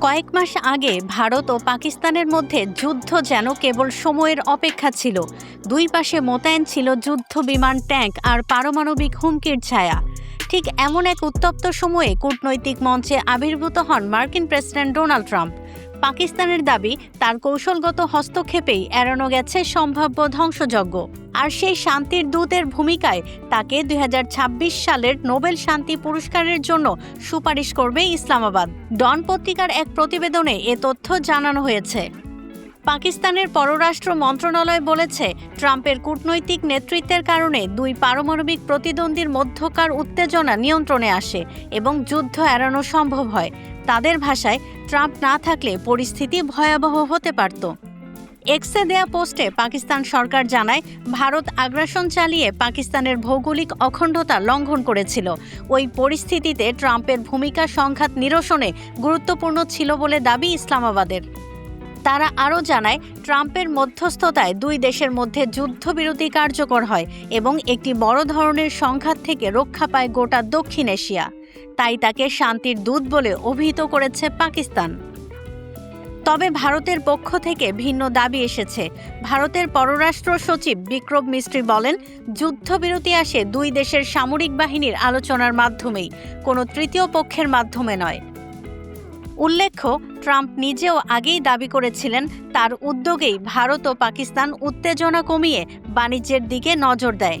কয়েক মাস আগে ভারত ও পাকিস্তানের মধ্যে যুদ্ধ যেন কেবল সময়ের অপেক্ষা ছিল। দুই পাশে মোতায়েন ছিল যুদ্ধ বিমান ট্যাঙ্ক আর পারমাণবিক হুমকির ছায়া। ঠিক এমন এক উত্তপ্ত সময়ে কূটনৈতিক মঞ্চে আবির্ভূত হন মার্কিন প্রেসিডেন্ট ডোনাল্ড ট্রাম্প। পাকিস্তানের দাবি, তার কৌশলগত হস্তক্ষেপেই এড়ানো গেছে সম্ভাব্য ধ্বংসযজ্ঞ। আর সেই শান্তির দূতের ভূমিকায় তাকে দুই হাজার ছাব্বিশ সালের নোবেল শান্তি পুরস্কারের জন্য সুপারিশ করবে ইসলামাবাদ। ডন পত্রিকার এক প্রতিবেদনে এ তথ্য জানানো হয়েছে। পাকিস্তানের পররাষ্ট্র মন্ত্রণালয় বলেছে, ট্রাম্পের কূটনৈতিক নেতৃত্বের কারণে দুই পারমাণবিক প্রতিদ্বন্দ্বীর মধ্যকার উত্তেজনা নিয়ন্ত্রণে আসে এবং যুদ্ধ এড়ানো সম্ভব হয়। তাদের ভাষায়, ট্রাম্প না থাকলে পরিস্থিতি ভয়াবহ হতে পারত। এক্সে দেয়া পোস্টে পাকিস্তান সরকার জানায়, ভারত আগ্রাসন চালিয়ে পাকিস্তানের ভৌগোলিক অখণ্ডতা লঙ্ঘন করেছিল। ওই পরিস্থিতিতে ট্রাম্পের ভূমিকা সংঘাত নিরসনে গুরুত্বপূর্ণ ছিল বলে দাবি ইসলামাবাদের। তারা আরও জানায়, ট্রাম্পের মধ্যস্থতায় দুই দেশের মধ্যে যুদ্ধবিরতি কার্যকর হয় এবং একটি বড় ধরনের সংঘাত থেকে রক্ষা পায় গোটা দক্ষিণ এশিয়া। তাই তাকে শান্তির দূত বলে অভিহিত করেছে পাকিস্তান। তবে ভারতের পক্ষ থেকে ভিন্ন দাবি এসেছে। ভারতের পররাষ্ট্র সচিব বিক্রম মিস্ত্রি বলেন, যুদ্ধবিরতি আসে দুই দেশের সামরিক বাহিনীর আলোচনার মাধ্যমেই, কোনো তৃতীয় পক্ষের মাধ্যমে নয়। উল্লেখ্য, ট্রাম্প নিজেও আগেই দাবি করেছিলেন, তার উদ্যোগেই ভারত ও পাকিস্তান উত্তেজনা কমিয়ে বাণিজ্যের দিকে নজর দেয়।